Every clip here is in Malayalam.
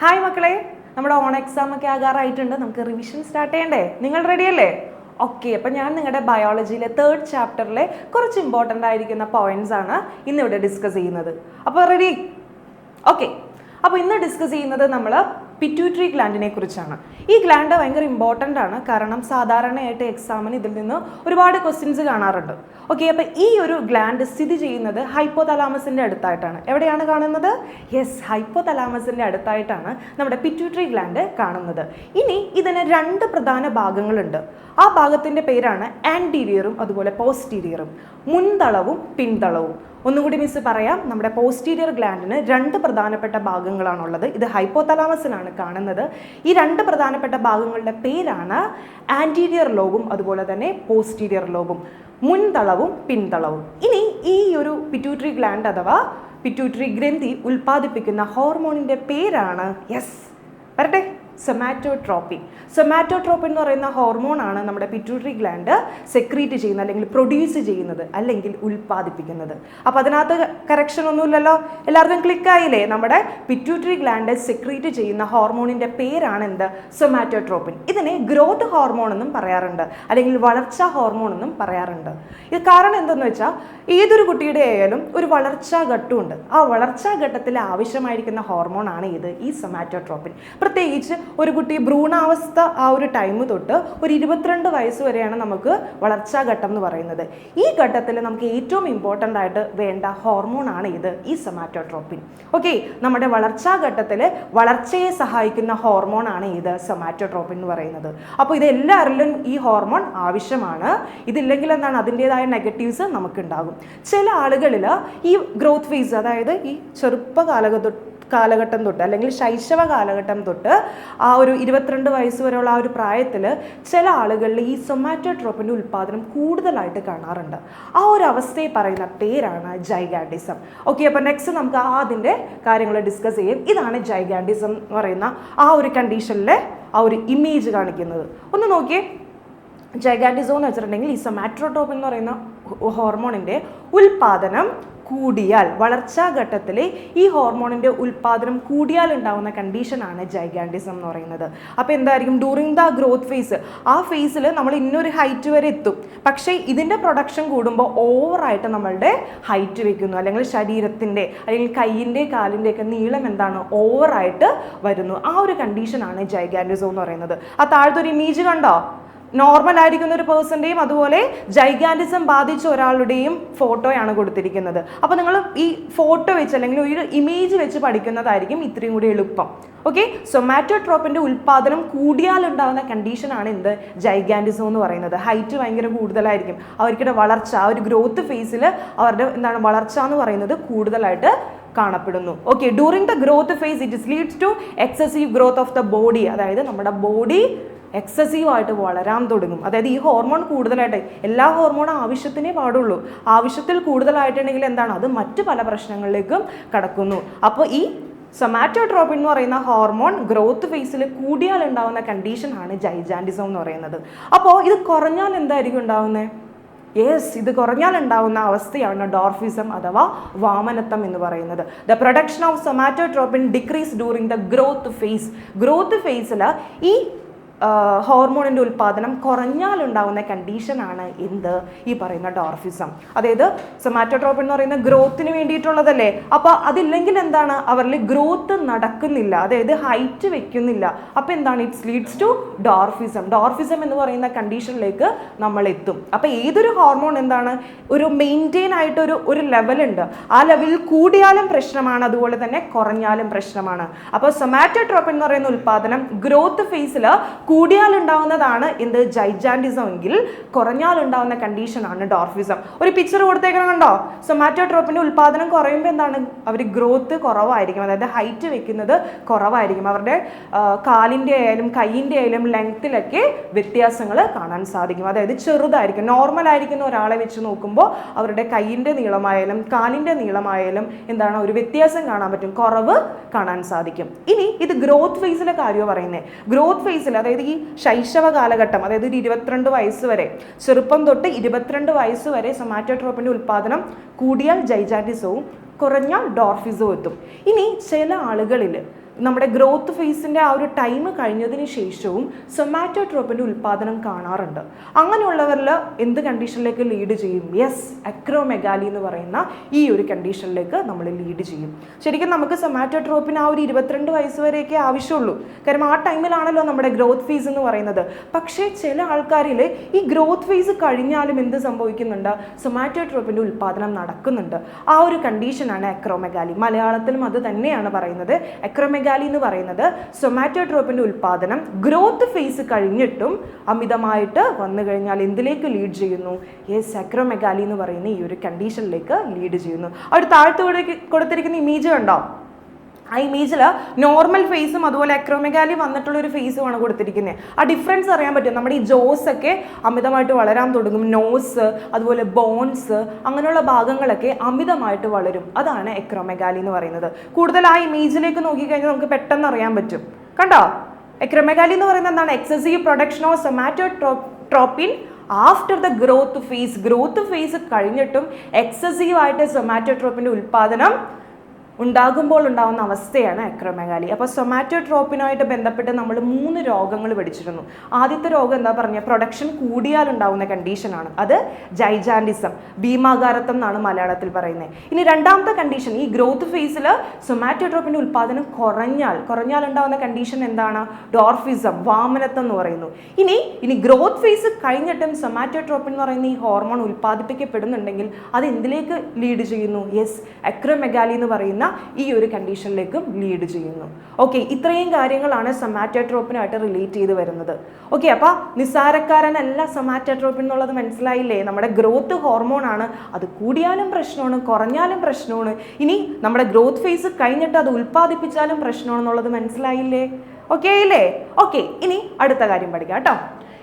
ഹായ് മക്കളെ. നമ്മുടെ ഓൺ എക്സാം ഒക്കെ ആകാറായിട്ടുണ്ട്. നമുക്ക് റിവിഷൻ സ്റ്റാർട്ട് ചെയ്യണ്ടേ? നിങ്ങൾ റെഡിയല്ലേ ഓക്കെ അപ്പം ഞാൻ നിങ്ങളുടെ ബയോളജിയിലെ തേർഡ് ചാപ്റ്ററിലെ കുറച്ച് ഇമ്പോർട്ടന്റ് ആയിരിക്കുന്ന പോയിന്റ്സ് ആണ് ഇന്നിവിടെ ഡിസ്കസ് ചെയ്യുന്നത്. അപ്പോൾ റെഡി ഓക്കെ അപ്പോൾ ഇന്ന് ഡിസ്കസ് ചെയ്യുന്നത് നമ്മൾ പിറ്റ്യൂട്ടറി ഗ്ലാൻഡിനെ കുറിച്ചാണ്. ഈ ഗ്ലാൻഡ് ഭയങ്കര ഇമ്പോർട്ടന്റ് ആണ്. കാരണം സാധാരണയായിട്ട് എക്സാമിന് ഇതിൽ നിന്ന് ഒരുപാട് ക്വസ്റ്റ്യൻസ് കാണാറുണ്ട്. ഓക്കെ അപ്പോൾ ഈ ഒരു ഗ്ലാൻഡ് സ്ഥിതി ചെയ്യുന്നത് ഹൈപ്പോ തലാമസിന്റെ അടുത്തായിട്ടാണ്. എവിടെയാണ് കാണുന്നത്? യെസ് ഹൈപ്പോ തലാമസിന്റെ അടുത്തായിട്ടാണ് നമ്മുടെ പിറ്റ്യൂട്ടറി ഗ്ലാൻഡ് കാണുന്നത്. ഇനി ഇതിന് രണ്ട് പ്രധാന ഭാഗങ്ങളുണ്ട്. ആ ഭാഗത്തിന്റെ പേരാണ് ആന്റീരിയറും അതുപോലെ പോസ്റ്റീരിയറും മുൻതളവും പിൻതളവും. ഒന്നുകൂടി മിസ് പറയാം. നമ്മുടെ പോസ്റ്റീരിയർ ഗ്ലാൻഡിന് രണ്ട് പ്രധാനപ്പെട്ട ഭാഗങ്ങളാണുള്ളത്. ഇത് ഹൈപ്പോതലാമസിലാണ് കാണുന്നത്. ഈ രണ്ട് പ്രധാനപ്പെട്ട ഭാഗങ്ങളുടെ പേരാണ് ആന്റീരിയർ ലോബും അതുപോലെ തന്നെ പോസ്റ്റീരിയർ ലോബും മുൻതളവും പിൻതളവും. ഇനി ഈ ഒരു പിറ്റ്യൂട്ടറി ഗ്ലാൻഡ് അഥവാ പിറ്റ്യൂട്ടറി ഗ്രന്ഥി ഉൽപ്പാദിപ്പിക്കുന്ന ഹോർമോണിന്റെ പേരാണ് യെസ് വരട്ടെ. സൊമാറ്റോട്രോപ്പിൻ സൊമാറ്റോട്രോപ്പിൻ എന്ന് പറയുന്ന ഹോർമോണാണ് നമ്മുടെ പിറ്റ്യൂട്ടറി ഗ്ലാൻഡ് സെക്രീറ്റ് ചെയ്യുന്നത് അല്ലെങ്കിൽ പ്രൊഡ്യൂസ് ചെയ്യുന്നത് അല്ലെങ്കിൽ ഉൽപ്പാദിപ്പിക്കുന്നത്. അപ്പോൾ അതിനകത്ത് കറക്ഷൻ ഒന്നുമില്ലല്ലോ? എല്ലാവർക്കും ക്ലിക്കായില്ലേ നമ്മുടെ പിറ്റ്യൂട്ടറി ഗ്ലാൻഡ് സെക്രീറ്റ് ചെയ്യുന്ന ഹോർമോണിന്റെ പേരാണ് എന്ത്? സൊമാറ്റോട്രോപ്പിൻ ഇതിനെ ഗ്രോത്ത് ഹോർമോൺ എന്നും പറയാറുണ്ട്. അല്ലെങ്കിൽ വളർച്ചാ ഹോർമോൺ എന്നും പറയാറുണ്ട്. ഇത് കാരണം എന്തെന്ന് വെച്ചാൽ ഏതൊരു കുട്ടിയുടെ ആയാലും ഒരു വളർച്ചാ ഘട്ടമുണ്ട്. ആ വളർച്ചാ ഘട്ടത്തിൽ ആവശ്യമായിരിക്കുന്ന ഹോർമോണാണ് ഇത് ഈ സൊമാറ്റോട്രോപ്പിൻ പ്രത്യേകിച്ച് ഒരു കുട്ടി ഭ്രൂണാവസ്ഥ ആ ഒരു ടൈം തൊട്ട് ഒരു ഇരുപത്തിരണ്ട് വയസ്സ് വരെയാണ് നമുക്ക് വളർച്ചാ ഘട്ടം എന്ന് പറയുന്നത്. ഈ ഘട്ടത്തിൽ നമുക്ക് ഏറ്റവും ഇമ്പോർട്ടന്റ് ആയിട്ട് വേണ്ട ഹോർമോൺ ആണ് ഇത് ഈ സൊമാറ്റോട്രോപ്പിൻ ഓക്കെ നമ്മുടെ വളർച്ചാ ഘട്ടത്തിൽ വളർച്ചയെ സഹായിക്കുന്ന ഹോർമോൺ ആണ് ഇത് സൊമാറ്റോട്രോപ്പിൻ എന്ന് പറയുന്നത്. അപ്പോൾ ഇത് എല്ലാവരിലും ഈ ഹോർമോൺ ആവശ്യമാണ്. ഇതില്ലെങ്കിൽ എന്താണ് അതിന്റെതായ നെഗറ്റീവ്സ് നമുക്കുണ്ടാകും. ചില ആളുകളിൽ ഈ ഗ്രോത്ത് ഫേസ് അതായത് ഈ ചെറുപ്പ കാലഘട്ട തൊട്ട് അല്ലെങ്കിൽ ശൈശവ കാലഘട്ടം തൊട്ട് ആ ഒരു ഇരുപത്തിരണ്ട് വയസ്സ് വരെയുള്ള ആ ഒരു പ്രായത്തിൽ ചില ആളുകളിൽ ഈ സൊമാറ്റോട്രോപ്പിന്റെ ഉൽപ്പാദനം കൂടുതലായിട്ട് കാണാറുണ്ട്. ആ ഒരു അവസ്ഥയെ പറയുന്ന പേരാണ് ജൈഗാൻഡിസം. ഓക്കെ അപ്പോൾ നെക്സ്റ്റ് നമുക്ക് അതിന്റെ കാര്യങ്ങൾ ഡിസ്കസ് ചെയ്യും. ഇതാണ് ജൈഗാൻഡിസം എന്ന് പറയുന്ന ആ ഒരു കണ്ടീഷനിലെ ആ ഒരു ഇമേജ് കാണിക്കുന്നത്. ഒന്ന് നോക്കിയേ. ജൈഗാൻഡിസോ എന്ന് വെച്ചിട്ടുണ്ടെങ്കിൽ ഈ സൊമാട്രോട്ടോപ്പ് എന്ന് പറയുന്ന ഹോർമോണിന്റെ ഉൽപാദനം കൂടിയാൽ വളർച്ചാ ഘട്ടത്തിൽ ഈ ഹോർമോണിന്റെ ഉൽപാദനം കൂടിയാൽ ഉണ്ടാകുന്ന കണ്ടീഷനാണ് ജൈഗാൻഡിസം എന്ന് പറയുന്നത്. അപ്പോൾ എന്തായിരിക്കും? ഡ്യൂറിങ് ദ ഗ്രോത്ത് ഫേസ് ആ ഫേസിൽ നമ്മൾ ഇന്നൊരു ഹൈറ്റ് വരെ എത്തും. പക്ഷേ ഇതിന്റെ പ്രൊഡക്ഷൻ കൂടുമ്പോൾ ഓവറായിട്ട് നമ്മളുടെ ഹൈറ്റ് വയ്ക്കുന്നു അല്ലെങ്കിൽ ശരീരത്തിന്റെ അല്ലെങ്കിൽ കൈയിന്റെ കാലിന്റെ ഒക്കെ നീളം എന്താണ്? ഓവറായിട്ട് വരുന്നു. ആ ഒരു കണ്ടീഷനാണ് ജൈഗാൻഡിസം എന്ന് പറയുന്നത്. ആ താഴത്തെ ഒരു ഇമേജ് കണ്ടോ? നോർമൽ ആയിരിക്കുന്ന ഒരു പേഴ്സന്റെയും അതുപോലെ ജൈഗാന്റിസം ബാധിച്ച ഒരാളുടെയും ഫോട്ടോയാണ് കൊടുത്തിരിക്കുന്നത്. അപ്പോൾ നിങ്ങൾ ഈ ഫോട്ടോ വെച്ച് അല്ലെങ്കിൽ ഒരു ഇമേജ് വെച്ച് പഠിക്കുന്നതായിരിക്കും ഇത്രയും കൂടി എളുപ്പം. ഓക്കെ സൊമാറ്റോട്രോപ്പിന്റെ ഉൽപ്പാദനം കൂടിയാലുണ്ടാകുന്ന കണ്ടീഷനാണ് എന്ത്? ജൈഗാന്റിസം എന്ന് പറയുന്നത്. ഹൈറ്റ് ഭയങ്കര കൂടുതലായിരിക്കും. അവർക്കിടെ വളർച്ച ആ ഒരു ഗ്രോത്ത് ഫേസിൽ അവരുടെ എന്താണ് വളർച്ച എന്ന് പറയുന്നത് കൂടുതലായിട്ട് കാണപ്പെടുന്നു. Okay during the growth phase it is leads to excessive growth of the body അതായത് നമ്മുടെ ബോഡി എക്സസീവ് ആയിട്ട് വളരാൻ തുടങ്ങും. അതായത് ഈ ഹോർമോൺ കൂടുതലായിട്ട് എല്ലാ ഹോർമോണും ആവശ്യത്തിനേ പാടുള്ളൂ. ആവശ്യത്തിൽ കൂടുതലായിട്ടുണ്ടെങ്കിൽ എന്താണ്? അത് മറ്റു പല പ്രശ്നങ്ങളിലേക്കും കടക്കുന്നു. അപ്പോൾ ഈ സൊമാറ്റോട്രോപ്പിൻ എന്ന് പറയുന്ന ഹോർമോൺ ഗ്രോത്ത് ഫേസിൽ കൂടിയാൽ ഉണ്ടാകുന്ന കണ്ടീഷനാണ് ജൈജാൻഡിസം എന്ന് പറയുന്നത്. അപ്പോൾ ഇത് കുറഞ്ഞാൽ എന്തായിരിക്കും ഉണ്ടാകുന്നത് യെസ് ഇത് കുറഞ്ഞാൽ ഉണ്ടാകുന്ന അവസ്ഥയാണ് ഡോർഫിസം അഥവാ വാമനത്വം എന്ന് പറയുന്നത്. The production of somatotropin decrease during the growth phase growth ഫേസിൽ ഈ ഹോർമോണിന്റെ ഉൽപ്പാദനം കുറഞ്ഞാലുണ്ടാകുന്ന കണ്ടീഷനാണ് എന്ത്? ഈ പറയുന്ന ഡോർഫിസം അതായത് സൊമാറ്റോട്രോപ്പിൻ എന്ന് പറയുന്ന ഗ്രോത്തിന് വേണ്ടിയിട്ടുള്ളതല്ലേ? അപ്പോൾ അതില്ലെങ്കിൽ എന്താണ്? അവരിൽ ഗ്രോത്ത് നടക്കുന്നില്ല. അതായത് ഹൈറ്റ് വെക്കുന്നില്ല. അപ്പോൾ എന്താണ്? It's leads to dwarfism dwarfism എന്ന് പറയുന്ന കണ്ടീഷനിലേക്ക് നമ്മൾ എത്തും. അപ്പോൾ ഏതൊരു ഹോർമോൺ എന്താണ്? ഒരു മെയിന്റെയിൻ ആയിട്ട് ഒരു ലെവലുണ്ട് ആ ലെവലിൽ കൂടിയാലും പ്രശ്നമാണ്. അതുപോലെ തന്നെ കുറഞ്ഞാലും പ്രശ്നമാണ്. അപ്പോൾ സൊമാറ്റോട്രോപ്പിൻ എന്ന് പറയുന്ന ഉൽപ്പാദനം ഗ്രോത്ത് ഫേസിൽ കൂടിയാൽ ഉണ്ടാവുന്നതാണ് എന്ത് ജൈജാൻഡിസം എങ്കിൽ കുറഞ്ഞാൽ ഉണ്ടാവുന്ന കണ്ടീഷനാണ് ഡോർഫിസം. ഒരു പിക്ചർ കൊടുത്തേക്കണം കണ്ടോ? സൊമാറ്റോട്രോപ്പിന്റെ ഉൽപ്പാദനം കുറയുമ്പോൾ എന്താണ്? അവർ ഗ്രോത്ത് കുറവായിരിക്കും. അതായത് ഹൈറ്റ് വെക്കുന്നത് കുറവായിരിക്കും. അവരുടെ കാലിന്റെ ആയാലും കൈയിന്റെ ആയാലും ലെങ്ത്തിലൊക്കെ വ്യത്യാസങ്ങൾ കാണാൻ സാധിക്കും. അതായത് ചെറുതായിരിക്കും. നോർമൽ ആയിരിക്കുന്ന ഒരാളെ വെച്ച് നോക്കുമ്പോൾ അവരുടെ കൈയിന്റെ നീളമായാലും കാലിന്റെ നീളമായാലും എന്താണ്? ഒരു വ്യത്യാസം കാണാൻ പറ്റും. കുറവ് കാണാൻ സാധിക്കും. ഇനി ഇത് ഗ്രോത്ത് ഫേസിലെ കാര്യമാണ് പറയുന്നത് ഗ്രോത്ത് ഫേസിൽ അതായത് ഈ ശൈശവ കാലഘട്ടം അതായത് ഒരു ഇരുപത്തിരണ്ട് വയസ്സ് വരെ ചെറുപ്പം തൊട്ട് ഇരുപത്തിരണ്ട് വയസ്സ് വരെ സൊമാറ്റോട്രോപ്പിന്റെ ഉൽപ്പാദനം കൂടിയാൽ ജൈജാറ്റിസവും കുറഞ്ഞാൽ ഡോർഫിസവും എത്തും. ഇനി ചില ആളുകളിൽ നമ്മുടെ ഗ്രോത്ത് ഫേസിന്റെ ആ ഒരു ടൈം കഴിഞ്ഞതിന് ശേഷവും സൊമാറ്റോട്രോപ്പിന്റെ ഉൽപ്പാദനം കാണാറുണ്ട്. അങ്ങനെയുള്ളവരിൽ എന്ത് കണ്ടീഷനിലേക്ക് ലീഡ് ചെയ്യും? യെസ് അക്രോമെഗാലി എന്ന് പറയുന്ന ഈ ഒരു കണ്ടീഷനിലേക്ക് നമ്മൾ ലീഡ് ചെയ്യും. ശരിക്കും നമുക്ക് സൊമാറ്റോട്രോപ്പിന് ആ ഒരു ഇരുപത്തിരണ്ട് വയസ്സ് വരെയൊക്കെ ആവശ്യമുള്ളൂ. കാരണം ആ ടൈമിലാണല്ലോ നമ്മുടെ ഗ്രോത്ത് ഫേസ് എന്ന് പറയുന്നത്. പക്ഷേ ചില ആൾക്കാരിൽ ഈ ഗ്രോത്ത് ഫേസ് കഴിഞ്ഞാലും എന്ത് സംഭവിക്കുന്നുണ്ട്? സൊമാറ്റോട്രോപ്പിന്റെ ഉൽപ്പാദനം നടക്കുന്നുണ്ട്. ആ ഒരു കണ്ടീഷനാണ് അക്രോമെഗാലി മലയാളത്തിലും അത് തന്നെയാണ് പറയുന്നത്. അക്രോമെഗാലി എന്ന് പറയുന്നത് സൊമാറ്റോട്രോപ്പിന്റെ ഉൽപ്പാദനം ഗ്രോത്ത് ഫേസ് കഴിഞ്ഞിട്ടും അമിതമായിട്ട് വന്നു കഴിഞ്ഞാൽ എന്തിലേക്ക് ലീഡ് ചെയ്യുന്നു? ഏ സെക്രോമെഗാലി എന്ന് പറയുന്ന ഈ ഒരു കണ്ടീഷനിലേക്ക് ലീഡ് ചെയ്യുന്നു. ഒരു താഴ്ത്തു കൊടുത്തിരിക്കുന്ന ഇമേജ് കണ്ടോ? ആ ഇമേജിൽ നോർമൽ ഫേസും അതുപോലെ അക്രോമെഗാലി വന്നിട്ടുള്ള ഒരു ഫേസുമാണ് കൊടുത്തിരിക്കുന്നത് ആ ഡിഫറൻസ് അറിയാൻ പറ്റും. നമ്മുടെ ഈ ജോസ് ഒക്കെ അമിതമായിട്ട് വളരാൻ തുടങ്ങും. നോസ് അതുപോലെ ബോൺസ് അങ്ങനെയുള്ള ഭാഗങ്ങളൊക്കെ അമിതമായിട്ട് വളരും. അതാണ് എക്രോമെഗാലി എന്ന് പറയുന്നത്. കൂടുതൽ ആ ഇമേജിലേക്ക് നോക്കിക്കഴിഞ്ഞാൽ നമുക്ക് പെട്ടെന്ന് അറിയാൻ പറ്റും. കണ്ടോ? എക്രോമെഗാലി എന്ന് പറയുന്നത് എന്താണ്? Excessive production of somatotropin after the growth phase growth phase കഴിഞ്ഞിട്ടും എക്സസീവ് ആയിട്ട് സൊമാറ്റോട്രോപ്പിന്റെ ഉൽപ്പാദനം ഉണ്ടാകുമ്പോൾ ഉണ്ടാകുന്ന അവസ്ഥയാണ് അക്രോമെഗാലി അപ്പോൾ സൊമാറ്റോട്രോപ്പിനായിട്ട് ബന്ധപ്പെട്ട് നമ്മൾ മൂന്ന് രോഗങ്ങൾ പഠിച്ചിരുന്നു ആദ്യത്തെ രോഗം എന്താ പറഞ്ഞാൽ പ്രൊഡക്ഷൻ കൂടിയാൽ ഉണ്ടാകുന്ന കണ്ടീഷനാണ് അത് ജൈജാൻഡിസം ഭീമാകാരത്വം എന്നാണ് മലയാളത്തിൽ പറയുന്നത്. ഇനി രണ്ടാമത്തെ കണ്ടീഷൻ ഈ ഗ്രോത്ത് ഫേസിൽ സൊമാറ്റോട്രോപ്പിന്റെ ഉൽപ്പാദനം കുറഞ്ഞാൽ കുറഞ്ഞാൽ ഉണ്ടാകുന്ന കണ്ടീഷൻ എന്താണ്? ഡോർഫിസം വാമനത്വം എന്ന് പറയുന്നു. ഇനി ഇനി ഗ്രോത്ത് ഫേസ് കഴിഞ്ഞിട്ടും സൊമാറ്റോട്രോപ്പിൻ എന്ന് പറയുന്ന ഈ ഹോർമോൺ ഉൽപ്പാദിപ്പിക്കപ്പെടുന്നുണ്ടെങ്കിൽ അത് എന്തിലേക്ക് ലീഡ് ചെയ്യുന്നു? യെസ് അക്രോമെഗാലി എന്ന് പറയുന്ന ഈ ഒരു കണ്ടീഷനിലേക്കും ലീഡ് ചെയ്യുന്നു. ഓക്കെ ഇത്രയും കാര്യങ്ങളാണ് സൊമാറ്റോട്രോപ്പിനായിട്ട് റിലേറ്റ് ചെയ്ത് വരുന്നത്. ഓക്കെ അപ്പോൾ നിസ്സാരക്കാരനല്ല സൊമാറ്റോട്രോപ്പിൻ എന്നുള്ളത് മനസ്സിലായില്ലേ? നമ്മുടെ ഗ്രോത്ത് ഹോർമോൺ ആണ്. അത് കൂടിയാലും പ്രശ്നമാണ് കുറഞ്ഞാലും പ്രശ്നമാണ്. ഇനി നമ്മുടെ ഗ്രോത്ത് ഫേസ് കഴിഞ്ഞിട്ട് അത് ഉൽപ്പാദിപ്പിച്ചാലും പ്രശ്നമാണെന്നുള്ളത് മനസ്സിലായില്ലേ? ഓക്കെ അല്ലേ ഓക്കെ ഇനി അടുത്ത കാര്യം പഠിക്കാം കേട്ടോ.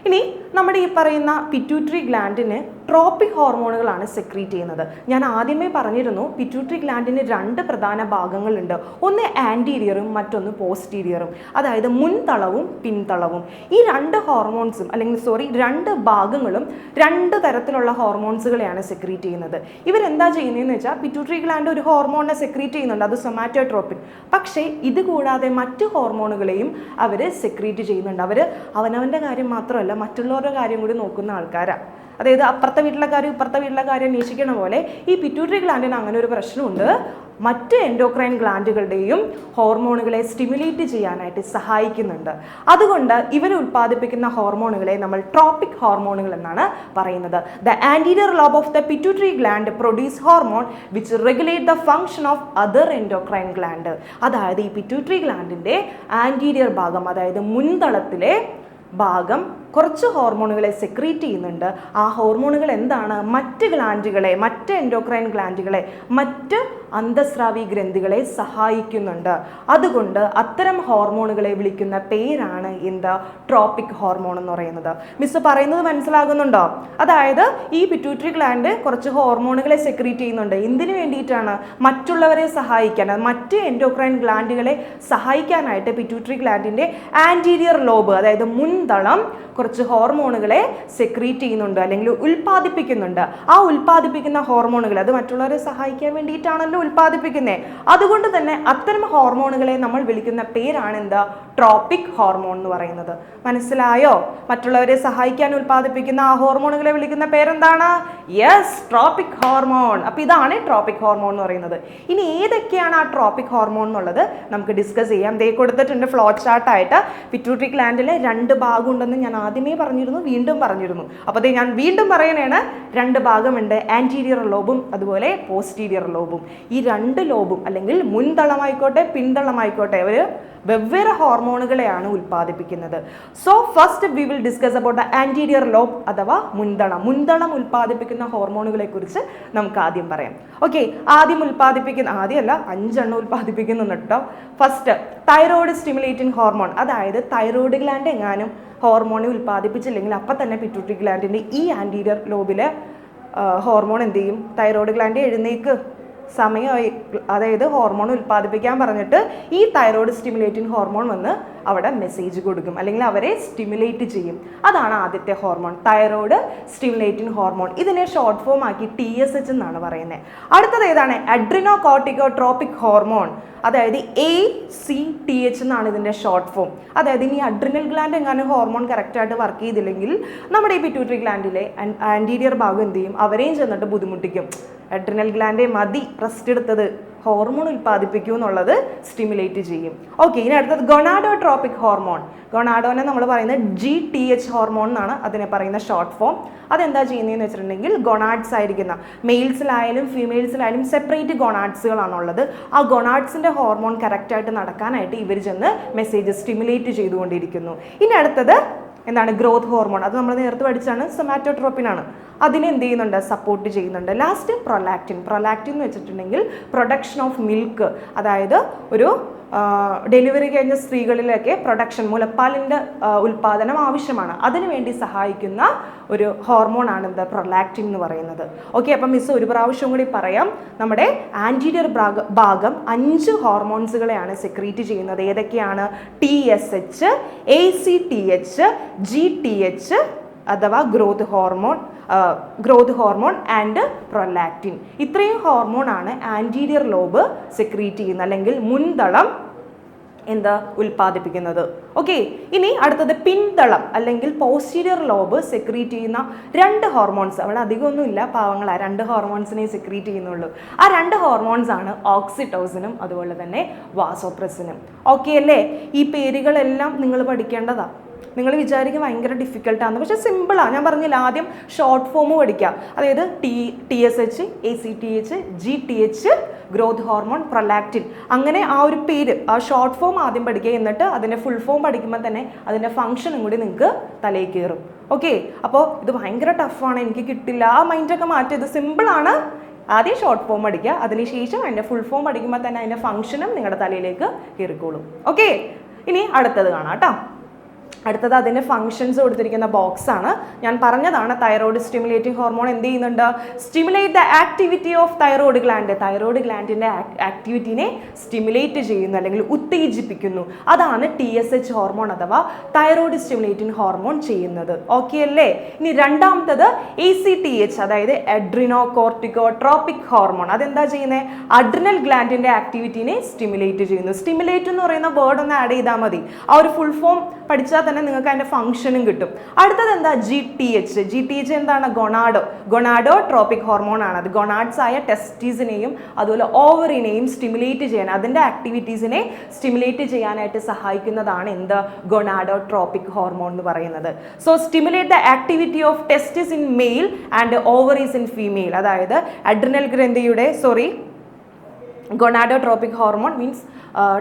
ഇനി നമ്മുടെ ഈ പറയുന്ന പിറ്റ്യൂട്ടറി ഗ്ലാൻഡിന് ട്രോപ്പിക് ഹോർമോണുകളാണ് സെക്രീറ്റ് ചെയ്യുന്നത്. ഞാൻ ആദ്യമേ പറഞ്ഞിരുന്നു പിറ്റ്യൂട്ടറി ഗ്ലാൻഡിന് രണ്ട് പ്രധാന ഭാഗങ്ങളുണ്ട്. ഒന്ന് ആന്റീരിയറും മറ്റൊന്ന് പോസ്റ്റീരിയറും അതായത് മുൻതളവും പിൻതളവും. ഈ രണ്ട് ഹോർമോൺസും അല്ലെങ്കിൽ സോറി രണ്ട് ഭാഗങ്ങളും രണ്ട് തരത്തിലുള്ള ഹോർമോൺസുകളെയാണ് സെക്രീറ്റ് ചെയ്യുന്നത്. ഇവരെന്താ ചെയ്യുന്നതെന്ന് വെച്ചാൽ പിറ്റ്യൂട്ടറി ഗ്ലാൻഡ് ഒരു ഹോർമോണിനെ സെക്രീറ്റ് ചെയ്യുന്നുണ്ട്. അത് സൊമാറ്റോട്രോപ്പിൻ പക്ഷേ ഇത് കൂടാതെ മറ്റു ഹോർമോണുകളെയും അവർ സെക്രീറ്റ് ചെയ്യുന്നുണ്ട്. അവർ അവനവന്റെ കാര്യം മാത്രമല്ല മറ്റുള്ളവരുടെ കാര്യം കൂടി നോക്കുന്ന ആൾക്കാരാണ് അതായത് അപ്പുറത്തെ വീട്ടിലെ കാര്യം ഇപ്പുറത്തെ വീട്ടിലെ കാര്യം അന്വേഷിക്കണ പോലെ ഈ പിറ്റ്യൂട്ടറി ഗ്ലാൻഡിന് അങ്ങനെ ഒരു പ്രശ്നമുണ്ട്. മറ്റ് എൻഡോക്രൈൻ ഗ്ലാൻഡുകളുടെയും ഹോർമോണുകളെ സ്റ്റിമുലേറ്റ് ചെയ്യാനായിട്ട് സഹായിക്കുന്നുണ്ട്. അതുകൊണ്ട് ഇവർ ഉൽപ്പാദിപ്പിക്കുന്ന ഹോർമോണുകളെ നമ്മൾ ട്രോപ്പിക് ഹോർമോണുകൾ എന്നാണ് പറയുന്നത്. The anterior lobe of the pituitary gland produce hormone which regulate the function of other endocrine gland അതായത് ഈ പിറ്റ്യൂട്ടറി ഗ്ലാൻഡിന്റെ ആന്റീരിയർ ഭാഗം അതായത് മുൻതളത്തിലെ ഭാഗം കുറച്ച് ഹോർമോണുകളെ സെക്രീറ്റ് ചെയ്യുന്നുണ്ട്. ആ ഹോർമോണുകൾ എന്താണ്? മറ്റ് ഗ്ലാൻഡുകളെ മറ്റ് എൻഡോക്രൈൻ ഗ്ലാൻഡുകളെ മറ്റ് അന്തസ്രാവി ഗ്രന്ഥികളെ സഹായിക്കുന്നുണ്ട്. അതുകൊണ്ട് അത്തരം ഹോർമോണുകളെ വിളിക്കുന്ന പേരാണ് എന്താ? ട്രോപ്പിക് ഹോർമോൺ എന്ന് പറയുന്നത്. മിസ് പറയുന്നത് മനസ്സിലാകുന്നുണ്ടോ? അതായത് ഈ പിറ്റ്യൂട്ടറി ഗ്ലാൻഡ് കുറച്ച് ഹോർമോണുകളെ സെക്രീറ്റ് ചെയ്യുന്നുണ്ട്. എന്തിനു വേണ്ടിയിട്ടാണ്? മറ്റുള്ളവരെ സഹായിക്കാൻ മറ്റ് എൻഡോക്രൈൻ ഗ്ലാൻഡുകളെ സഹായിക്കാനായിട്ട് പിറ്റ്യൂട്ടറി ഗ്ലാൻഡിന്റെ ആന്റീരിയർ ലോബ് അതായത് മുൻതളം കുറച്ച് ഹോർമോണുകളെ സെക്രീറ്റ് ചെയ്യുന്നുണ്ട് അല്ലെങ്കിൽ ഉൽപ്പാദിപ്പിക്കുന്നുണ്ട്. ആ ഉൽപ്പാദിപ്പിക്കുന്ന ഹോർമോണുകൾ അത് മറ്റുള്ളവരെ സഹായിക്കാൻ വേണ്ടിയിട്ടാണല്ലോ ഉൽപ്പാദിപ്പിക്കുന്നത് അതുകൊണ്ട് തന്നെ അത്തരം ഹോർമോണുകളെ നമ്മൾ വിളിക്കുന്ന പേരാണ് എന്താ ട്രോപ്പിക് ഹോർമോൺ എന്ന് പറയുന്നത്. മനസ്സിലായോ? മറ്റുള്ളവരെ സഹായിക്കാൻ ഉൽപ്പാദിപ്പിക്കുന്ന ആ ഹോർമോണുകളെ വിളിക്കുന്ന പേരെന്താണ്? യെസ് ട്രോപ്പിക് ഹോർമോൺ അപ്പോൾ ഇതാണ് ട്രോപ്പിക് ഹോർമോൺ എന്ന് പറയുന്നത്. ഇനി ഏതൊക്കെയാണ് ആ ട്രോപ്പിക് ഹോർമോൺ എന്നുള്ളത്? നമുക്ക് ഡിസ്കസ് ചെയ്യാം. ദേ കൊടുത്തിട്ടുണ്ട് ഫ്ലോ ചാർട്ടായിട്ട് പിറ്റ്യൂട്ടറി ലാൻഡിലെ രണ്ട് ഭാഗം ഉണ്ടെന്ന് ഞാൻ ആദ്യമേ പറഞ്ഞിരുന്നു വീണ്ടും പറഞ്ഞിരുന്നു. അപ്പോൾ അതേ ഞാൻ വീണ്ടും പറയണേണ് രണ്ട് ഭാഗമുണ്ട്. ആന്റീരിയർ ലോബും അതുപോലെ പോസ്റ്റീരിയർ ലോബും ഈ രണ്ട് ലോബും അല്ലെങ്കിൽ മുൻതളമായിക്കോട്ടെ പിന്തളമായിക്കോട്ടെ അവർ വെവ്വേറെ ഹോർമോണുകളെയാണ് ഉൽപ്പാദിപ്പിക്കുന്നത്. So first we will discuss about the anterior lobe അഥവാ മുൻതളം. മുൻതളം ഉൽപ്പാദിപ്പിക്കുന്ന ഹോർമോണുകളെ കുറിച്ച് നമുക്ക് ആദ്യം പറയാം. ഓക്കെ ആദ്യം ഉൽപ്പാദിപ്പിക്കുന്ന ആദ്യമല്ല അഞ്ചെണ്ണം ഉൽപ്പാദിപ്പിക്കുന്നുണ്ട് കേട്ടോ ഫസ്റ്റ് തൈറോയിഡ് സ്റ്റിമുലേറ്റിംഗ് ഹോർമോൺ അതായത് തൈറോയിഡ് ഗ്ലാൻഡ് എങ്ങാനും ഹോർമോണെ ഉൽപ്പാദിപ്പിച്ചില്ലെങ്കിൽ അപ്പം തന്നെ പിറ്റ്യൂട്ടറി ഗ്ലാൻഡിന്റെ ഈ ആന്റീരിയർ ലോബിലെ ഹോർമോൺ എന്ത് ചെയ്യും? തൈറോയ്ഡ് ഗ്ലാൻഡ് എഴുന്നേക്ക്. സമയമായി അതായത് ഹോർമോൺ ഉൽപ്പാദിപ്പിക്കാൻ പറഞ്ഞിട്ട് ഈ തൈറോയ്ഡ് സ്റ്റിമുലേറ്റിംഗ് ഹോർമോൺ വന്ന് അവിടെ മെസ്സേജ് കൊടുക്കും. അല്ലെങ്കിൽ അവരെ സ്റ്റിമുലേറ്റ് ചെയ്യും. അതാണ് ആദ്യത്തെ ഹോർമോൺ തൈറോയ്ഡ് സ്റ്റിമുലേറ്റിംഗ് ഹോർമോൺ ഇതിനെ ഷോർട്ട് ഫോം ആക്കി ടി എസ് എച്ച് എന്നാണ് പറയുന്നത്. അടുത്തത് ഏതാണ്? അഡ്രിനോ കോർട്ടിക്കോട്രോപിക് ഹോർമോൺ അതായത് എ സി ടി എച്ച് എന്നാണ് ഇതിന്റെ ഷോർട്ട് ഫോം അതായത് ഇനി അഡ്രിനൽ ഗ്ലാൻഡ് എങ്ങാനും ഹോർമോൺ കറക്റ്റായിട്ട് വർക്ക് ചെയ്തില്ലെങ്കിൽ നമ്മുടെ ഈ പിറ്റ്യൂട്ടറി ഗ്ലാൻഡിലെ ആന്റീരിയർ ഭാഗം എന്ത് ചെയ്യും? അവരെയും ചെന്നിട്ട് ബുദ്ധിമുട്ടിക്കും. അഡ്രിനൽ ഗ്ലാൻഡെ മതി റെസ്റ്റ് എടുത്തത് ഹോർമോൺ ഉൽപ്പാദിപ്പിക്കൂ എന്നുള്ളത് സ്റ്റിമുലേറ്റ് ചെയ്യും. ഓക്കെ ഇനി അടുത്തത് ഗൊണാഡോട്രോപിക് ഹോർമോൺ ഗൊണാഡോനെ നമ്മൾ പറയുന്നത് ജി ടി എച്ച് ഹോർമോൺ എന്നാണ് അതിനെ പറയുന്ന ഷോർട്ട് ഫോം അതെന്താ ചെയ്യുന്നതെന്ന് വെച്ചിട്ടുണ്ടെങ്കിൽ ഗൊണാഡ്സ് ആയിരിക്കുന്ന മെയിൽസിലായാലും ഫീമെയിൽസിലായാലും സെപ്പറേറ്റ് ഗൊണാഡ്സുകളാണുള്ളത് ആ ഗൊണാഡ്സിന്റെ ഹോർമോൺ കറക്റ്റായിട്ട് നടക്കാനായിട്ട് ഇവർ ചെന്ന് മെസ്സേജ് സ്റ്റിമുലേറ്റ് ചെയ്തുകൊണ്ടിരിക്കുന്നു. ഇനി അടുത്തത് എന്താണ് ഗ്രോത്ത് ഹോർമോൺ. അത് നമ്മൾ നേരത്തെ പഠിച്ചാണ് സൊമാറ്റോട്രോപ്പിൻ ആണ്. അതിനെ എന്ത് ചെയ്യുന്നുണ്ട്? സപ്പോർട്ട് ചെയ്യുന്നുണ്ട്. ലാസ്റ്റ് പ്രൊലാക്റ്റിൻ പ്രൊലാക്റ്റിൻ എന്ന് വെച്ചിട്ടുണ്ടെങ്കിൽ പ്രൊഡക്ഷൻ ഓഫ് മിൽക്ക് അതായത് ഒരു ഡെലിവറി കഴിഞ്ഞ സ്ത്രീകളിലൊക്കെ പ്രൊഡക്ഷൻ മുലപ്പാലിന്റെ ഉൽപ്പാദനം ആവശ്യമാണ്. അതിനുവേണ്ടി സഹായിക്കുന്ന ഒരു ഹോർമോൺ ആണ് എന്ത് പ്രൊലാക്റ്റിൻ എന്ന് പറയുന്നത്. ഓക്കെ അപ്പം മിസ് ഒരു പ്രാവശ്യം കൂടി പറയാം. നമ്മുടെ ആന്റീരിയർ ഭാഗം അഞ്ച് ഹോർമോൺസുകളെയാണ് സെക്രീറ്റ് ചെയ്യുന്നത്. ഏതൊക്കെയാണ്? T S H A C T H G T H അഥവാ growth hormone growth hormone and prolactin ഇത്രയും ഹോർമോൺ ആണ് ആന്റീരിയർ ലോബ് സെക്രീറ്റ് ചെയ്യുന്നത്. അല്ലെങ്കിൽ മുൻതളം എന്താ ഉൽപ്പാദിപ്പിക്കുന്നത്? ഓക്കെ ഇനി അടുത്തത് പിന്തളം അല്ലെങ്കിൽ പോസ്റ്റീരിയർ ലോബ് സെക്രീറ്റ് ചെയ്യുന്ന രണ്ട് ഹോർമോൺസ് അവിടെ അധികമൊന്നുമില്ല ആ രണ്ട് ഹോർമോൺസിനെ സെക്രീറ്റ് ചെയ്യുന്നുള്ളൂ. ആ രണ്ട് ഹോർമോൺസ് ആണ് ഓക്സിറ്റോസിനും അതുപോലെ തന്നെ വാസോപ്രസിനും ഓക്കെ അല്ലേ? ഈ പേരുകളെല്ലാം നിങ്ങൾ പഠിക്കേണ്ടതാ. നിങ്ങൾ വിചാരിക്കും ഭയങ്കര ഡിഫിക്കൽട്ടാണ് പക്ഷേ സിമ്പിളാണ് ഞാൻ പറഞ്ഞില്ല ആദ്യം ഷോർട്ട് ഫോം പഠിക്കുക അതായത് T T S H A C T H G T H growth hormone prolactin അങ്ങനെ ആ ഒരു പേര് ആ ഷോർട്ട് ഫോം ആദ്യം പഠിക്കുക. എന്നിട്ട് അതിന്റെ ഫുൾ ഫോം പഠിക്കുമ്പോൾ തന്നെ അതിന്റെ ഫംഗ്ഷനും കൂടി നിങ്ങൾക്ക് തലയിൽ കയറും ഓക്കെ അപ്പോൾ ഇത് ഭയങ്കര ടഫാണ് എനിക്ക് കിട്ടില്ല. ആ മൈൻഡൊക്കെ മാറ്റിയത് സിമ്പിളാണ് ആദ്യം ഷോർട്ട് ഫോം പഠിക്കുക. അതിനുശേഷം അതിന്റെ ഫുൾ ഫോം പഠിക്കുമ്പോൾ തന്നെ അതിന്റെ ഫംഗ്ഷനും നിങ്ങളുടെ തലയിലേക്ക് കയറിക്കോളും ഓക്കെ ഇനി അടുത്തത് കാണാം കേട്ടോ. അടുത്തത് അതിന്റെ ഫങ്ഷൻസ് കൊടുത്തിരിക്കുന്ന ബോക്സ് ആണ്. ഞാൻ പറഞ്ഞതാണ് തൈറോയ്ഡ് സ്റ്റിമുലേറ്റിംഗ് ഹോർമോൺ എന്ത് ചെയ്യുന്നുണ്ട്? Stimulate the activity of thyroid gland thyroid ഗ്ലാൻഡിന്റെ ആക്ടിവിറ്റിനെ സ്റ്റിമുലേറ്റ് ചെയ്യുന്നു അല്ലെങ്കിൽ ഉത്തേജിപ്പിക്കുന്നു. അതാണ് ടി എസ് എച്ച് ഹോർമോൺ അഥവാ തൈറോയ്ഡ് സ്റ്റിമുലേറ്റിംഗ് ഹോർമോൺ ചെയ്യുന്നത്. ഓക്കെ അല്ലേ? ഇനി രണ്ടാമത്തത് എ സി ടി എച്ച് അതായത് അഡ്രിനോ കോർട്ടിക്കോ ട്രോപ്പിക് ഹോർമോൺ അതെന്താ ചെയ്യുന്നത് അഡ്രിനൽ ഗ്ലാൻഡിന്റെ ആക്ടിവിറ്റിനെ സ്റ്റിമുലേറ്റ് ചെയ്യുന്നു. സ്റ്റിമുലേറ്റ് എന്ന് പറയുന്ന വേർഡ് ഒന്ന് ആഡ് ചെയ്താൽ മതി. ആ ഒരു ഫുൾ ഫോം പഠിച്ചാൽ തന്നെ നിങ്ങൾക്ക് അതിന്റെ ഫംഗ്ഷനും കിട്ടും. അടുത്തത് എന്താ? G T H G T H എന്താണ്? ഗൊണാഡോ. ഗൊണാഡോ ട്രോപ്പിക് ഹോർമോൺ ആണ്. അത് ഗൊണാഡ്സ് ആയ ടെസ്റ്റീസിനെയും അതുപോലെ ഓവറിനെയും സ്റ്റിമുലേറ്റ് ചെയ്യാൻ അതിന്റെ ആക്ടിവിറ്റീസിനെ സ്റ്റിമുലേറ്റ് ചെയ്യാനായിട്ട് സഹായിക്കുന്നതാണ് എന്ത്? ഗൊണാഡോ ട്രോപ്പിക് ഹോർമോൺ എന്ന് പറയുന്നത്. So stimulate the activity of testis in male and ovaries in female അതായത് അഡ്രിനൽ ഗ്രന്ഥിയുടെ sorry gonadotropic hormone means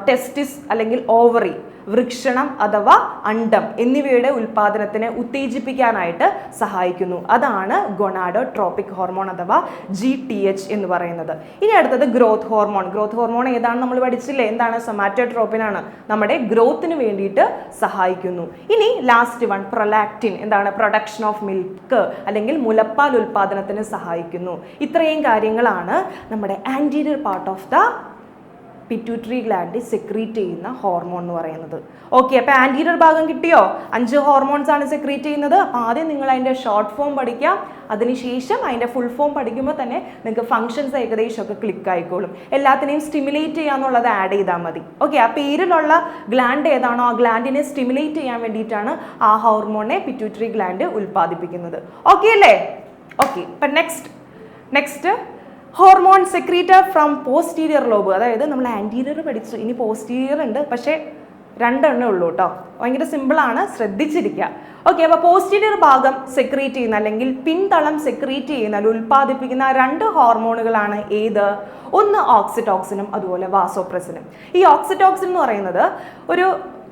testis അല്ലെങ്കിൽ ഓവറി വൃക്ഷണം അഥവാ അണ്ടം എന്നിവയുടെ ഉൽപ്പാദനത്തിനെ ഉത്തേജിപ്പിക്കാനായിട്ട് സഹായിക്കുന്നു. അതാണ് ഗൊണാഡോ ട്രോപ്പിക് ഹോർമോൺ അഥവാ ജി ടി എച്ച് എന്ന് പറയുന്നത്. ഇനി അടുത്തത് ഗ്രോത്ത് ഹോർമോൺ. ഗ്രോത്ത് ഹോർമോൺ ഏതാണ് നമ്മൾ പഠിച്ചില്ലേ? എന്താണ് സൊമാറ്റോട്രോപ്പിനാണ്. നമ്മുടെ ഗ്രോത്തിന് വേണ്ടിയിട്ട് സഹായിക്കുന്നു. ഇനി ലാസ്റ്റ് വൺ പ്രൊലാക്റ്റിൻ. എന്താണ്? പ്രൊഡക്ഷൻ ഓഫ് മിൽക്ക് അല്ലെങ്കിൽ മുലപ്പാൽ ഉൽപ്പാദനത്തിന് സഹായിക്കുന്നു. ഇത്രയും കാര്യങ്ങളാണ് നമ്മുടെ anterior part of the pituitary gland secrete ചെയ്യുന്ന ഹോർമോൺ എന്ന് പറയുന്നത്. ഓക്കെ അപ്പോൾ ആന്റീരിയർ ഭാഗം കിട്ടിയോ? അഞ്ച് ഹോർമോൺസ് ആണ് സെക്രീറ്റ് ചെയ്യുന്നത്. അപ്പോൾ ആദ്യം നിങ്ങൾ അതിന്റെ ഷോർട്ട് ഫോം പഠിക്കാം അതിനുശേഷം അതിന്റെ ഫുൾ ഫോം പഠിക്കുമ്പോൾ തന്നെ നിങ്ങൾക്ക് ഫങ്ഷൻസ് ഏകദേശം ഒക്കെ ക്ലിക്ക് ആയിക്കോളും. എല്ലാത്തിനെയും സ്റ്റിമുലേറ്റ് ചെയ്യാന്നുള്ളത് ആഡ് ചെയ്താൽ മതി. ഓക്കെ ആ പേരിലുള്ള ഗ്ലാൻഡ് ഏതാണോ ആ ഗ്ലാൻഡിനെ സ്റ്റിമുലേറ്റ് ചെയ്യാൻ വേണ്ടിയിട്ടാണ് ആ ഹോർമോണിനെ പിറ്റ്യൂട്ടറി ഗ്ലാൻഡ് ഉൽപ്പാദിപ്പിക്കുന്നത്. ഓക്കെ അല്ലേ? ഓക്കെ ഇപ്പം next next hormone secreted from posterior lobe അതായത് നമ്മൾ ആന്റീരിയർ പഠിച്ചു. ഇനി പോസ്റ്റീരിയർ ഉണ്ട്. പക്ഷേ രണ്ടെണ്ണേ ഉള്ളൂ കേട്ടോ ഭയങ്കര സിമ്പിളാണ് ശ്രദ്ധിച്ചിരിക്കുക ഓക്കെ അപ്പോൾ പോസ്റ്റീരിയർ ഭാഗം സെക്രീറ്റ് ചെയ്യുന്ന അല്ലെങ്കിൽ പിൻതളം സെക്രീറ്റ് ചെയ്യുന്ന അല്ലെങ്കിൽ ഉൽപ്പാദിപ്പിക്കുന്ന രണ്ട് ഹോർമോണുകളാണ് ഏത്? ഒന്ന് ഓക്സിറ്റോക്സിനും അതുപോലെ വാസോപ്രസിനും ഈ ഓക്സിറ്റോക്സിൻ എന്ന് പറയുന്നത് ഒരു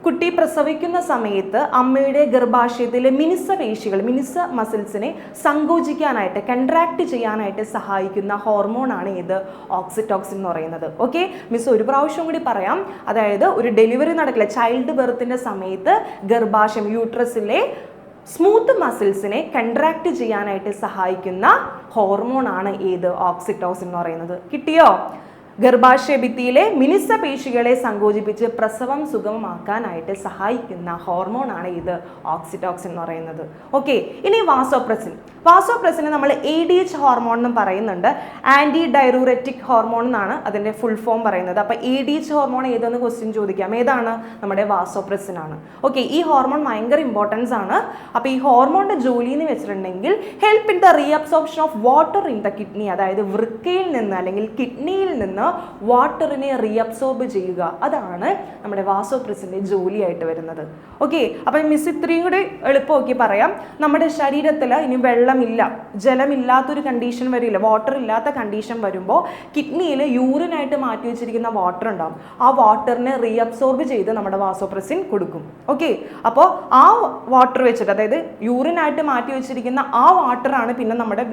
കുട്ടി പ്രസവിക്കുന്ന സമയത്ത് അമ്മയുടെ ഗർഭാശയത്തിലെ മിനിസ പേശികൾ മിനിസ മസിൽസിനെ സങ്കോചിക്കാനായിട്ട് കൺട്രാക്ട് ചെയ്യാനായിട്ട് സഹായിക്കുന്ന ഹോർമോൺ ആണ് ഇത് ഓക്സിറ്റോക്സിൻ എന്ന് പറയുന്നത്. ഓക്കെ മിസ് ഒരു പ്രാവശ്യം കൂടി പറയാം. അതായത് ഒരു ഡെലിവറി നടക്കില്ല. ചൈൽഡ് ബർത്തിന്റെ സമയത്ത് ഗർഭാശയം യൂട്രസിലെ സ്മൂത്ത് മസിൽസിനെ കൺട്രാക്ട് ചെയ്യാനായിട്ട് സഹായിക്കുന്ന ഹോർമോൺ ആണ് ഏത് ഓക്സിറ്റോസിൻ എന്ന് പറയുന്നത്. കിട്ടിയോ? ഗർഭാശയ ഭിത്തിയിലെ മിനിസ പേശികളെ സങ്കോചിപ്പിച്ച് പ്രസവം സുഗമമാക്കാനായിട്ട് സഹായിക്കുന്ന ഹോർമോൺ ആണ് ഇത് ഓക്സിറ്റോക്സിൻ എന്ന് പറയുന്നത്. ഓക്കെ ഇനി വാസോപ്രസിൻ. വാസോപ്രസിനെ നമ്മൾ എ ഡി എച്ച് ഹോർമോൺ എന്നും പറയുന്നുണ്ട്. ആന്റി ഡൈറൂററ്റിക് ഹോർമോൺ എന്നാണ് അതിന്റെ ഫുൾ ഫോം പറയുന്നത്. അപ്പോൾ എ ഡി എച്ച് ഹോർമോൺ ഏതെന്ന് ക്വസ്റ്റ്യൻ ചോദിക്കാം. ഏതാണ്? നമ്മുടെ വാസോപ്രസിൻ ആണ്. ഓക്കെ ഈ ഹോർമോൺ ഭയങ്കര ഇമ്പോർട്ടൻസ് ആണ്. അപ്പോൾ ഈ ഹോർമോണിന്റെ ജോലി എന്ന് വെച്ചിട്ടുണ്ടെങ്കിൽ help in the reabsorption of water in the kidney അതായത് വൃക്കയിൽ നിന്ന് അല്ലെങ്കിൽ കിഡ്നിയിൽ നിന്ന് വാട്ടറിനെ റീഅബ്സോർബ് ചെയ്യുക. അതാണ് നമ്മുടെ വാസോ പ്രസിന്റെ ജോലിയായിട്ട് വരുന്നത്. ഓക്കെ അപ്പം മിസ് ഇത്രയും കൂടി എളുപ്പമാക്കി പറയാം. നമ്മുടെ ശരീരത്തിൽ ഇനി വെള്ളമില്ല ജലമില്ലാത്തൊരു കണ്ടീഷൻ വരില്ല വാട്ടർ ഇല്ലാത്ത കണ്ടീഷൻ വരുമ്പോൾ കിഡ്നിയിൽ യൂറിനായിട്ട് മാറ്റി വെച്ചിരിക്കുന്ന വാട്ടർ ഉണ്ടാവും. ആ വാട്ടറിനെ റീഅബ്സോർബ് ചെയ്ത് നമ്മുടെ വാസോപ്രസിൻ കൊടുക്കും. ഓക്കെ അപ്പോൾ ആ വാട്ടർ വെച്ചിട്ട് അതായത് യൂറിനായിട്ട് മാറ്റി വെച്ചിരിക്കുന്ന ആ വാട്ടറാണ് പിന്നെ നമ്മുടെ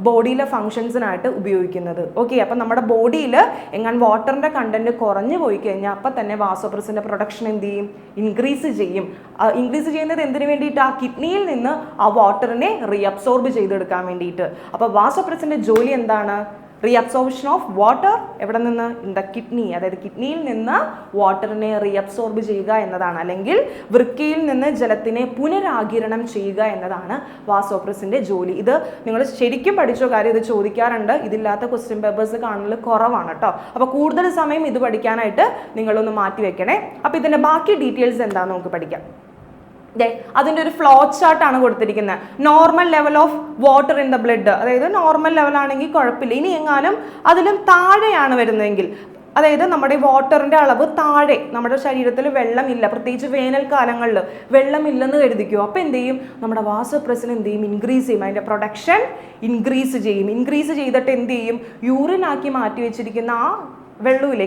ബോഡിയിലെ ഫങ്ഷൻസിനായിട്ട് ഉപയോഗിക്കുന്നത്. ഓക്കെ അപ്പം നമ്മുടെ ബോഡിയിൽ എങ്ങാൻ വാട്ടറിന്റെ കണ്ടന്റ് കുറഞ്ഞു പോയി കഴിഞ്ഞാൽ അപ്പം തന്നെ വാസോപ്രസിന്റെ പ്രൊഡക്ഷൻ എന്ത് ചെയ്യും? ഇൻക്രീസ് ചെയ്യും. ഇൻക്രീസ് ചെയ്യുന്നത് എന്തിനു വേണ്ടിയിട്ട്? ആ കിഡ്നിയിൽ നിന്ന് ആ വാട്ടറിനെ റീഅബ്സോർബ് ചെയ്തെടുക്കാൻ വേണ്ടിയിട്ട്. അപ്പോൾ വാസോപ്രസിന്റെ ജോലി എന്താണ്? റീഅബ്സോർപ്ഷൻ ഓഫ് വാട്ടർ എവിടെ നിന്ന്? ഇൻ ദ കിഡ്നി അതായത് കിഡ്നിയിൽ നിന്ന് വാട്ടറിനെ റീഅബ്സോർബ് ചെയ്യുക എന്നതാണ്. അല്ലെങ്കിൽ വൃക്കയിൽ നിന്ന് ജലത്തിനെ പുനരാകിരണം ചെയ്യുക എന്നതാണ് വാസോപ്രസിന്റെ ജോലി. ഇത് നിങ്ങൾ ശരിക്കും പഠിച്ചോ കാര്യം ഇത് ചോദിക്കാറുണ്ട്. ഇതില്ലാത്ത ക്വസ്റ്റ്യൻ പേപ്പേഴ്സ് കാണൽ കുറവാണ് കേട്ടോ. അപ്പോൾ കൂടുതൽ സമയം ഇത് പഠിക്കാനായിട്ട് നിങ്ങളൊന്ന് മാറ്റി വെക്കണേ അപ്പോൾ ഇതിന്റെ ബാക്കി ഡീറ്റെയിൽസ് എന്താണെന്ന് നമുക്ക് പഠിക്കാം. അതിന്റെ ഒരു ഫ്ലോ ചാർട്ടാണ് കൊടുത്തിരിക്കുന്നത്. Normal level of water in the blood അതായത് നോർമൽ ലെവൽ ആണെങ്കിൽ കുഴപ്പമില്ല. ഇനി എങ്ങാനും അതിലും താഴെയാണ് വരുന്നതെങ്കിൽ അതായത് നമ്മുടെ വാട്ടറിന്റെ അളവ് താഴെ നമ്മുടെ ശരീരത്തിൽ വെള്ളമില്ല പ്രത്യേകിച്ച് വേനൽക്കാലങ്ങളിൽ വെള്ളമില്ലെന്ന് കരുതിക്കോ. അപ്പോൾ എന്ത് ചെയ്യും? നമ്മുടെ വാസപ്രസിന് എന്ത് ചെയ്യും? ഇൻക്രീസ് ചെയ്യും. അതിന്റെ പ്രൊഡക്ഷൻ ഇൻക്രീസ് ചെയ്യും. ഇൻക്രീസ് ചെയ്തിട്ട് എന്ത് ചെയ്യും? യൂറിനാക്കി മാറ്റി വെച്ചിരിക്കുന്ന ആ വെള്ളമില്ലേ?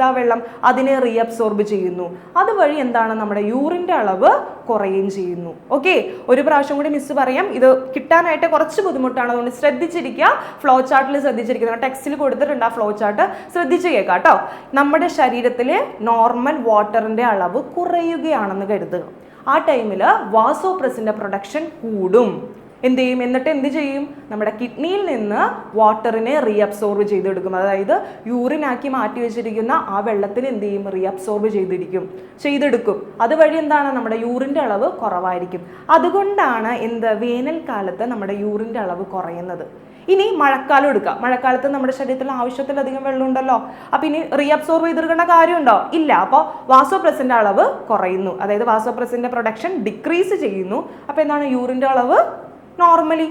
താ വെള്ളം അതിനെ റീഅബ്സോർബ് ചെയ്യുന്നു. അതുവഴി എന്താണ് നമ്മുടെ യൂറിന്റെ അളവ് കുറയുകയും ചെയ്യുന്നു. ഓക്കെ ഒരു പ്രാവശ്യം കൂടി മിസ് പറയാം. ഇത് കിട്ടാനായിട്ട് കുറച്ച് ബുദ്ധിമുട്ടാണ്. അതുകൊണ്ട് ശ്രദ്ധിച്ചിരിക്കുക. ഫ്ലോ ചാർട്ടിൽ ശ്രദ്ധിച്ചിരിക്കുക. ടെക്സ്റ്റിൽ കൊടുത്തിട്ടുണ്ട് ആ ഫ്ലോ ചാർട്ട് ശ്രദ്ധിച്ച് കേൾക്കാം കേട്ടോ. നമ്മുടെ ശരീരത്തിലെ നോർമൽ വാട്ടറിന്റെ അളവ് കുറയുകയാണെന്ന് കരുതുക. ആ ടൈമിൽ വാസോപ്രസിന്റെ പ്രൊഡക്ഷൻ കൂടും. എന്ത് ചെയ്യും? എന്നിട്ട് എന്ത് ചെയ്യും? നമ്മുടെ കിഡ്നിയിൽ നിന്ന് വാട്ടറിനെ റീഅബ്സോർബ് ചെയ്തെടുക്കും. അതായത് യൂറിനാക്കി മാറ്റി വെച്ചിരിക്കുന്ന ആ വെള്ളത്തിന് എന്ത് ചെയ്യും? റീഅബ്സോർബ് ചെയ്തിരിക്കും. ചെയ്തെടുക്കും. അതുവഴി എന്താണ്? നമ്മുടെ യൂറിന്റെ അളവ് കുറവായിരിക്കും. അതുകൊണ്ടാണ് എന്ത്? വേനൽക്കാലത്ത് നമ്മുടെ യൂറിന്റെ അളവ് കുറയുന്നത്. ഇനി മഴക്കാലം എടുക്കുക മഴക്കാലത്ത് നമ്മുടെ ശരീരത്തിൽ ആവശ്യത്തിലധികം വെള്ളം ഉണ്ടല്ലോ. അപ്പം ഇനി റീഅബ്സോർബ് ചെയ്തെടുക്കേണ്ട കാര്യമുണ്ടോ? ഇല്ല. അപ്പോൾ വാസോപ്രസിന്റെ അളവ് കുറയുന്നു. അതായത് വാസോപ്രസിന്റെ പ്രൊഡക്ഷൻ ഡിക്രീസ് ചെയ്യുന്നു. അപ്പോൾ എന്താണ്? യൂറിന്റെ അളവ് നോർമലി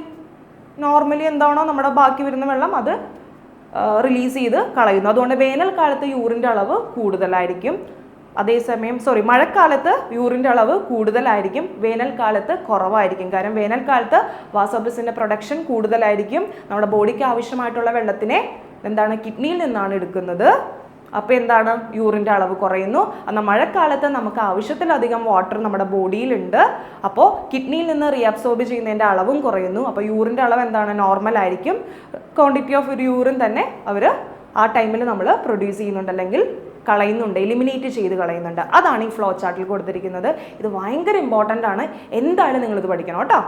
നോർമലി എന്താണോ നമ്മുടെ ബാക്കി വരുന്ന വെള്ളം അത് റിലീസ് ചെയ്ത് കളയുന്നു. അതുകൊണ്ട് വേനൽക്കാലത്ത് യൂറിന്റെ അളവ് കൂടുതലായിരിക്കും. അതേസമയം സോറി മഴക്കാലത്ത് യൂറിന്റെ അളവ് കൂടുതലായിരിക്കും. വേനൽക്കാലത്ത് കുറവായിരിക്കും. കാരണം വേനൽക്കാലത്ത് വാസോപ്രസിന്റെ പ്രൊഡക്ഷൻ കൂടുതലായിരിക്കും. നമ്മുടെ ബോഡിക്ക് ആവശ്യമായിട്ടുള്ള വെള്ളത്തിനെ എന്താണ് കിഡ്നിയിൽ നിന്നാണ് എടുക്കുന്നത്. അപ്പോൾ എന്താണ്? യൂറിന്റെ അളവ് കുറയുന്നു. എന്നാൽ മഴക്കാലത്ത് നമുക്ക് ആവശ്യത്തിലധികം വാട്ടർ നമ്മുടെ ബോഡിയിലുണ്ട് അപ്പോൾ കിഡ്നിയിൽ നിന്ന് റീഅബ്സോർബ് ചെയ്യുന്നതിന്റെ അളവും കുറയുന്നു. അപ്പോൾ യൂറിന്റെ അളവ് എന്താണ്? നോർമൽ ആയിരിക്കും. ക്വാണ്ടിറ്റി ഓഫ് ഒരു യൂറിൻ തന്നെ അവർ ആ ടൈമിൽ നമ്മൾ പ്രൊഡ്യൂസ് ചെയ്യുന്നുണ്ട്. അല്ലെങ്കിൽ കളയുന്നുണ്ട്. എലിമിനേറ്റ് ചെയ്ത് കളയുന്നുണ്ട്. അതാണ് ഈ ഫ്ലോ ചാർട്ടിൽ കൊടുത്തിരിക്കുന്നത്. ഇത് ഭയങ്കര ഇമ്പോർട്ടന്റ് ആണ്. എന്തായാലും നിങ്ങളിത് പഠിക്കണം കേട്ടോ.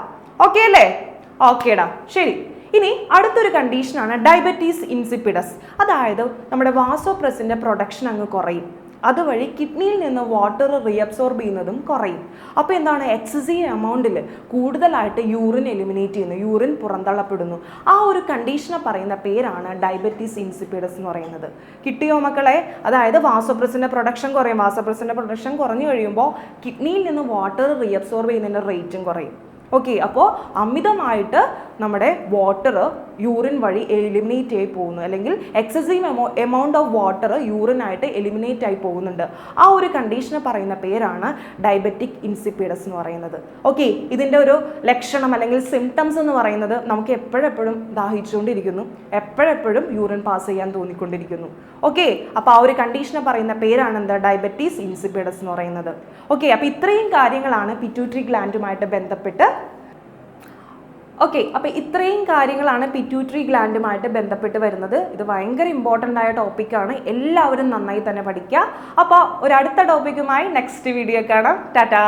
ഓക്കെ അല്ലേ? ഓക്കേടാ ശരി. ഇനി അടുത്തൊരു കണ്ടീഷനാണ് ഡയബറ്റീസ് ഇൻസിപ്പിഡസ് അതായത് നമ്മുടെ വാസോപ്രസിന്റെ പ്രൊഡക്ഷൻ അങ്ങ് കുറയും. അതുവഴി കിഡ്നിയിൽ നിന്ന് വാട്ടർ റീഅബ്സോർബ് ചെയ്യുന്നതും കുറയും. അപ്പോൾ എന്താണ്? എക്സസീവ് എമൗണ്ടിൽ കൂടുതലായിട്ട് യൂറിൻ എലിമിനേറ്റ് ചെയ്യുന്നു. യൂറിൻ പുറന്തള്ളപ്പെടുന്നു. ആ ഒരു കണ്ടീഷനെ പറയുന്ന പേരാണ് ഡയബറ്റീസ് ഇൻസിപ്പിഡസ് എന്ന് പറയുന്നത്. കിട്ടിയോ മക്കളെ? അതായത് വാസോപ്രസിന്റെ പ്രൊഡക്ഷൻ കുറയും. വാസോപ്രസിന്റെ പ്രൊഡക്ഷൻ കുറഞ്ഞു കഴിയുമ്പോൾ കിഡ്നിയിൽ നിന്ന് വാട്ടർ റീഅബ്സോർബ് ചെയ്യുന്നതിന്റെ റേറ്റും കുറയും. ഓക്കെ അപ്പോൾ അമിതമായിട്ട് നമ്മുടെ വാട്ടർ യൂറിൻ വഴി എലിമിനേറ്റ് ആയി പോകുന്നു. അല്ലെങ്കിൽ എക്സസീവ് എമൗ എമൗണ്ട് ഓഫ് വാട്ടർ യൂറിനായിട്ട് എലിമിനേറ്റ് ആയി പോകുന്നുണ്ട്. ആ ഒരു കണ്ടീഷനെ പറയുന്ന പേരാണ് ഡയബറ്റിക് ഇൻസിപ്പിഡസ് എന്ന് പറയുന്നത്. ഓക്കെ ഇതിന്റെ ഒരു ലക്ഷണം അല്ലെങ്കിൽ സിംറ്റംസ് എന്ന് പറയുന്നത് നമുക്ക് എപ്പോഴെപ്പോഴും ദാഹിച്ചുകൊണ്ടിരിക്കുന്നു. എപ്പോഴെപ്പോഴും യൂറിൻ പാസ് ചെയ്യാൻ തോന്നിക്കൊണ്ടിരിക്കുന്നു. ഓക്കെ അപ്പോൾ ആ ഒരു കണ്ടീഷനെ പറയുന്ന പേരാണ് എന്താ? ഡയബറ്റീസ് ഇൻസിപ്പിഡസ് എന്ന് പറയുന്നത്. ഓക്കെ അപ്പോൾ ഇത്രയും കാര്യങ്ങളാണ് പിറ്റ്യൂട്ടറി ഗ്ലാൻഡുമായിട്ട് ബന്ധപ്പെട്ട് ഓക്കെ അപ്പോൾ ഇത്രയും കാര്യങ്ങളാണ് പിറ്റ്യൂട്ടറി ഗ്ലാൻഡുമായിട്ട് ബന്ധപ്പെട്ട് വരുന്നത്. ഇത് ഭയങ്കര ഇമ്പോർട്ടന്റ് ആയ ടോപ്പിക്കാണ് എല്ലാവരും നന്നായി തന്നെ പഠിക്കുക അപ്പോൾ ഒരു അടുത്ത ടോപ്പിക്കുമായി നെക്സ്റ്റ് വീഡിയോ കാണാം. ടാറ്റാ